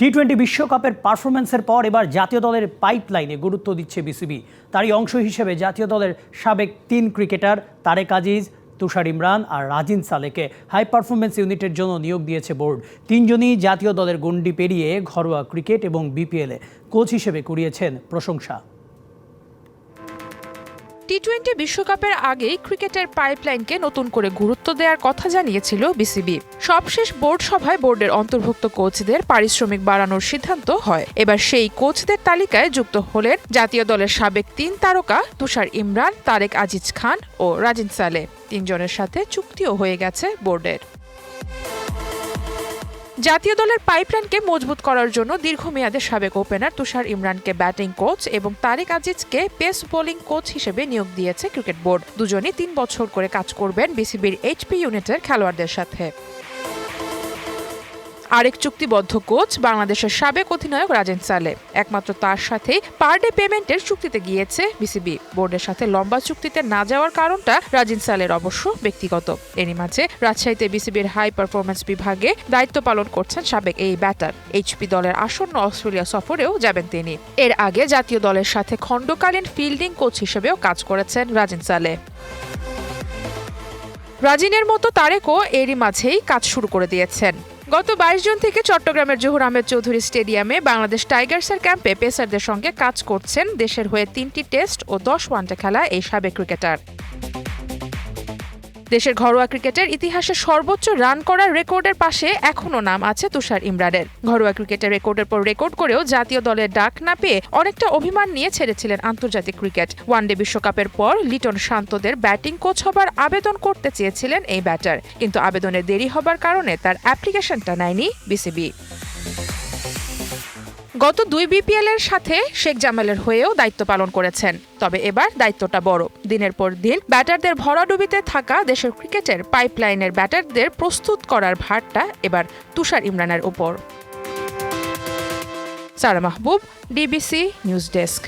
T twenty বিশ্বকাপের পারফরমেন্সের পর এবার জাতীয় দলের পাইপলাইনে গুরুত্ব দিচ্ছে বিসিবি। তারই অংশ হিসেবে জাতীয় দলের সাবেক তিন ক্রিকেটার তারেক আজিজ, তুষার ইমরান আর রাজিন সালেকে হাই পারফরমেন্স ইউনিটের জন্য নিয়োগ দিয়েছে বোর্ড। তিনজনই জাতীয় দলের গণ্ডি পেরিয়ে ঘরোয়া ক্রিকেট এবং বিপিএলে কোচ হিসেবে কুড়িয়েছেন প্রশংসা। টি টোয়েন্টি বিশ্বকাপের আগেই ক্রিকেটের পাইপলাইনকে নতুন করে গুরুত্ব দেওয়ার কথা জানিয়েছিল বিসিবি সবশেষ বোর্ড সভায় বোর্ডের অন্তর্ভুক্ত কোচদের পারিশ্রমিক বাড়ানোর সিদ্ধান্ত হয়। এবার সেই কোচদের তালিকায় যুক্ত হলেন জাতীয় দলের সাবেক তিন তারকা তুষার ইমরান, তারেক আজিজ খান ও রাজিন সালে। তিনজনের সাথে চুক্তিও হয়ে গেছে বোর্ডের জাতীয় দলের পাইপলাইনকে মজবুত করার জন্য দীর্ঘমেয়াদে সাবেক ওপেনার তুষার ইমরানকে ব্যাটিং কোচ এবং তারেক আজিজকে পেস বোলিং কোচ হিসেবে নিয়োগ দিয়েছে ক্রিকেট বোর্ড দুজনই তিন বছর করে কাজ করবেন বিসিবির এইচপি ইউনিটের খেলোয়াড়দের সাথে। আরেক চুক্তিবদ্ধ কোচ বাংলাদেশের সাবেক অধিনায়ক রাজেন সালে। একমাত্র তার সাথে পার ডে পেমেন্টের চুক্তিতে গিয়েছে বিসিবি। বোর্ডের সাথে লম্বা চুক্তিতে না যাওয়ার কারণটা রাজিন সালের অবশ্য ব্যক্তিগত। এরই মাঝে রাজশাহীতে বিসিবির হাই পারফরমেন্স বিভাগে দায়িত্ব পালন করছেন সাবেক এই ব্যাটার। এইচপি দলের আসন্ন অস্ট্রেলিয়া সফরেও যাবেন তিনি। এর আগে জাতীয় দলের সাথে খণ্ডকালীন ফিল্ডিং কোচ হিসেবেও কাজ করেছেন রাজিন সালে। রাজিনের মতো তারেকও এরই মাঝেই কাজ শুরু করে দিয়েছেন। গত বাইশ জুন থেকে চট্টগ্রামের জহুর আহমেদ চৌধুরী স্টেডিয়ামে বাংলাদেশ টাইগার্সের ক্যাম্পে পেসারদের সঙ্গে কাজ করছেন দেশের হয়ে তিনটি টেস্ট ও দশ ওয়ানডে খেলা এই সাবেক ক্রিকেটার। দেশের ঘরোয়া ক্রিকেটের ইতিহাসে সর্বোচ্চ রান করার রেকর্ডের পাশে এখনও নাম আছে তুষার ইমরানের। ঘরোয়া ক্রিকেটের রেকর্ডের পর রেকর্ড করেও জাতীয় দলের ডাক না পেয়ে অনেকটা অভিমান নিয়ে ছেড়েছিলেন আন্তর্জাতিক ক্রিকেট। ওয়ানডে বিশ্বকাপের পর লিটন শান্তদের ব্যাটিং কোচ হবার আবেদন করতে চেয়েছিলেন এই ব্যাটার। কিন্তু আবেদনের দেরি হবার কারণে তার অ্যাপ্লিকেশনটা নেয়নি বিসিবি। গত দুই বিপিএল এর সাথে শেখ জামালের হয়েও দায়িত্ব পালন করেছেন। তবে এবার দায়িত্বটা বড়। দিনের পর দিন ব্যাটারদের ভরাডুবিতে থাকা দেশের ক্রিকেটের পাইপলাইনের ব্যাটারদের প্রস্তুত করার ভারটা এবার তুষার ইমরানের উপর। Sara Mahbub, DBC news desk.